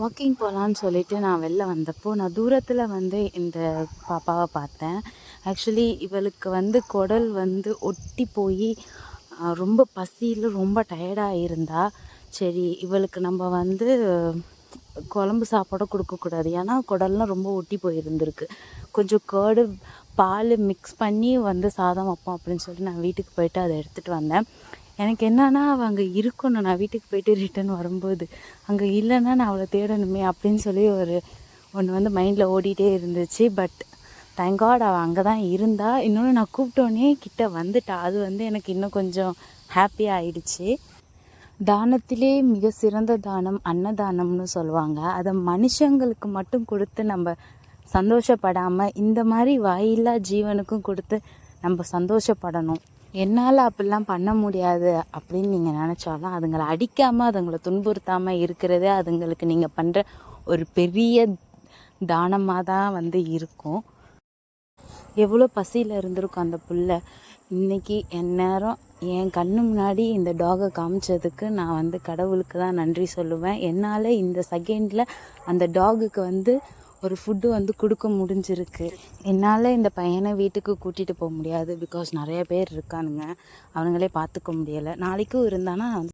Walking போகலான்னு சொல்லிட்டு நான் வெளில வந்தப்போ நான் தூரத்தில் வந்து இந்த பாப்பாவை பார்த்தேன். ஆக்சுவலி இவளுக்கு வந்து குடல் வந்து ஒட்டி போய் ரொம்ப பசியில் ரொம்ப டயர்டாக இருந்தா சரி இவளுக்கு நம்ம வந்து குழம்பு சாப்பாடு கொடுக்கக்கூடாது. ஏன்னா குடல்லாம் ரொம்ப ஒட்டி போயிருந்துருக்கு. கொஞ்சம் கேர்டு பால் மிக்ஸ் பண்ணி வந்து சாதம் வைப்போம் அப்படின்னு சொல்லிட்டு நான் வீட்டுக்கு போயிட்டு அதை எடுத்துகிட்டு வந்தேன். எனக்கு என்னன்னா அவள் அங்கே இருக்கணும். நான் வீட்டுக்கு போயிட்டு ரிட்டர்ன் வரும்போது அங்கே இல்லைன்னா நான் அவளை தேடணுமே அப்படின்னு சொல்லி ஒரு ஒன்று வந்து மைண்டில் ஓடிட்டே இருந்துச்சு. பட் தேங்காட் அவள் அங்கே தான் இருந்தா. இன்னொன்று நான் கூப்பிட்டோன்னே கிட்ட வந்துட்டா. அது வந்து எனக்கு இன்னும் கொஞ்சம் ஹாப்பியாக ஆயிடுச்சு. தானத்திலே மிக சிறந்த தானம் அன்னதானம்னு சொல்லுவாங்க. அதை மனுஷங்களுக்கு மட்டும் கொடுத்து நம்ம சந்தோஷப்படாமல் இந்த மாதிரி வாயில்லா ஜீவனுக்கும் கொடுத்து நம்ம சந்தோஷப்படணும். என்னால் அப்படிலாம் பண்ண முடியாது அப்படின்னு நீங்கள் நினச்சாலும் அதுங்களை அடிக்காமல் அதுங்களை துன்புறுத்தாமல் இருக்கிறதே அதுங்களுக்கு நீங்கள் பண்ணுற ஒரு பெரிய தானமாக தான் வந்து இருக்கும். எவ்வளோ பசியில் இருந்திருக்கும் அந்த புள்ள. இன்றைக்கி என் நேரம் என் கண்ணு முன்னாடி இந்த டாகை காமிச்சதுக்கு நான் வந்து கடவுளுக்கு தான் நன்றி சொல்லுவேன். என்னால் இந்த செகண்டில் அந்த டாகுக்கு வந்து ஒரு ஃபுட்டு வந்து கொடுக்க முடிஞ்சிருக்கு. என்னால் இந்த பையனை வீட்டுக்கு கூட்டிகிட்டு போக முடியாது பிகாஸ் நிறைய பேர் இருக்கானுங்க. அவனுங்களே பார்த்துக்க முடியலை. நாளைக்கும் இருந்தானா நான் வந்து